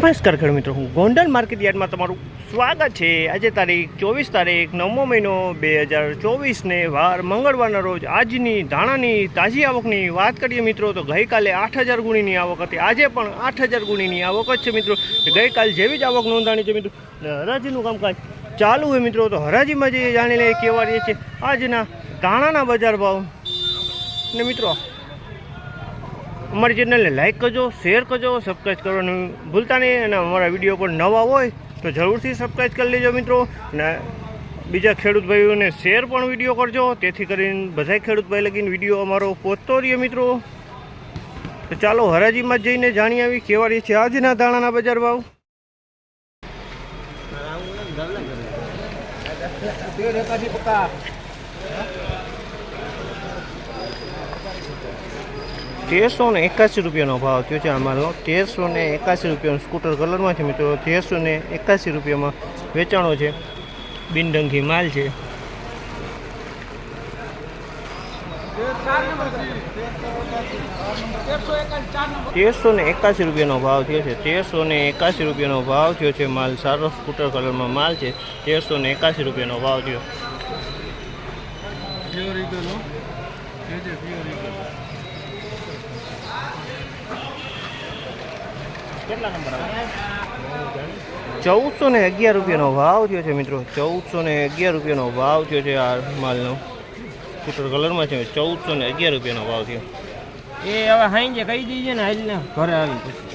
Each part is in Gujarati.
નમસ્કાર ખેડૂત મિત્રો, હું ગોંડલ માર્કેટ યાર્ડમાં તમારું સ્વાગત છે. આજે તારીખ ચોવીસ તારીખ, નવમો મહિનો બે હજાર ચોવીસને વાર મંગળવારના રોજ આજની ધાણાની તાજી આવકની વાત કરીએ મિત્રો, તો ગઈકાલે આઠ હજાર ગુણીની આવક હતી. આજે પણ આઠ હજાર ગુણીની આવક જ છે મિત્રો. ગઈકાલ જેવી જ આવક નોંધાણી છે મિત્રો. હરાજીનું કામકાજ ચાલુ હોય મિત્રો, તો હરાજીમાં જઈએ જાણી લઈએ કેવા રહીએ છે, આજના ધાણાના બજાર ભાવ. ને મિત્રો અમારી ચેનલને લાઇક કરજો શેર કરજો સબસ્ક્રાઈબ કરવાનું ભૂલતા નહીં અને અમારા વીડિયો પર નવા હોય તો જરૂરથી સબસ્ક્રાઈબ કરી લેજો મિત્રો. અને બીજા ખેડૂત ભાઈઓને શેર પણ વીડિયો કરજો. તેથી કરીને બધા ખેડૂત ભાઈ લગીને વીડિયો અમારો પહોંચતો રહીએ મિત્રો. તો ચાલો હરાજીમાં જઈને જાણી આવી કેવા રહી છે આજના દાણાના બજાર ભાવ. તેરસો ને એકાસી રૂપિયાનો ભાવ થયો છે અમારો તેરસો ને એકાસી રૂપિયાનો સ્કૂટર કલરમાં છે મિત્રો તેરસો ને એકાસી રૂપિયામાં વેચાણો છે. બિનડંગી માલ છે. તેરસો ને એકાસી રૂપિયાનો ભાવ થયો છે. તેરસો ને એકાસી રૂપિયાનો ભાવ થયો છે માલ. સારો સ્કૂટર કલરમાં માલ છે. તેરસો ને એકાસી રૂપિયાનો ભાવ થયો. કેટલા નંબર ચૌદસો ને અગિયાર રૂપિયાનો ભાવ થયો છે મિત્રો. ચૌદસો ને અગિયાર રૂપિયાનો ભાવ થયો છે આ માલનો. સ્કૂટર કલરમાં છે. ચૌદસો ને અગિયાર રૂપિયાનો ભાવ થયો. એ હવે હાઈ કહી દઈએ ને હાલ ઘરે આવી પછી.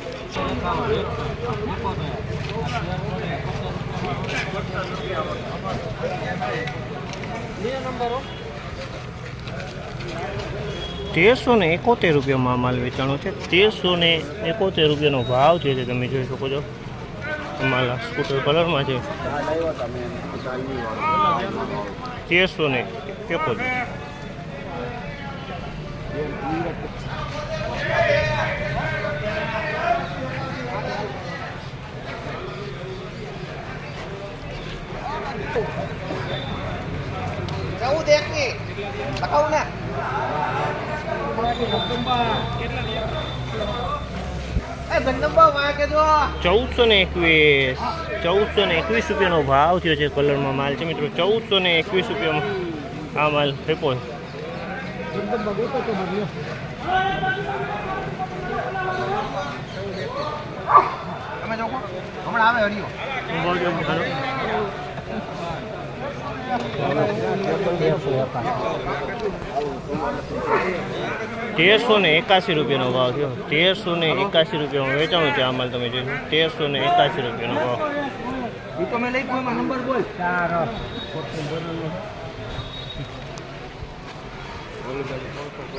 તેરસો ને એકોતેર રૂપિયામાં માલ વેચાણો છે. તેરસો ને એકોતેર રૂપિયાનો ભાવ છે તમે જોઈ શકો છો. માલ સ્કૂટર કલરમાં છે. તેરસો ને એકોતેર ચૌદ એક ની. ચૌદસો ને એકવીસ ચૌદસો ને એકવીસ રૂપિયાનો ભાવ થયો છે કલરમાં માલ છે મિત્રો. ચૌદસો ને એકવીસ રૂપિયામાં આ માલ ફેંકો હમણાં આવે હરિયો. તેરસો ને એકાસી રૂપિયાનો ભાવ થયો. તેરસો ને એકાસી રૂપિયામાં વેચાણું છે આમાં તમે જોઈ તેરસો ને એકાસી રૂપિયાનો ભાવ.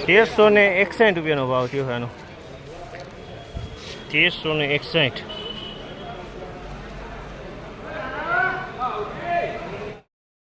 તેરસો ને એકસાઠ રૂપિયાનો ભાવ થયો એનો. આનો તેરસો ને એકસાઠ.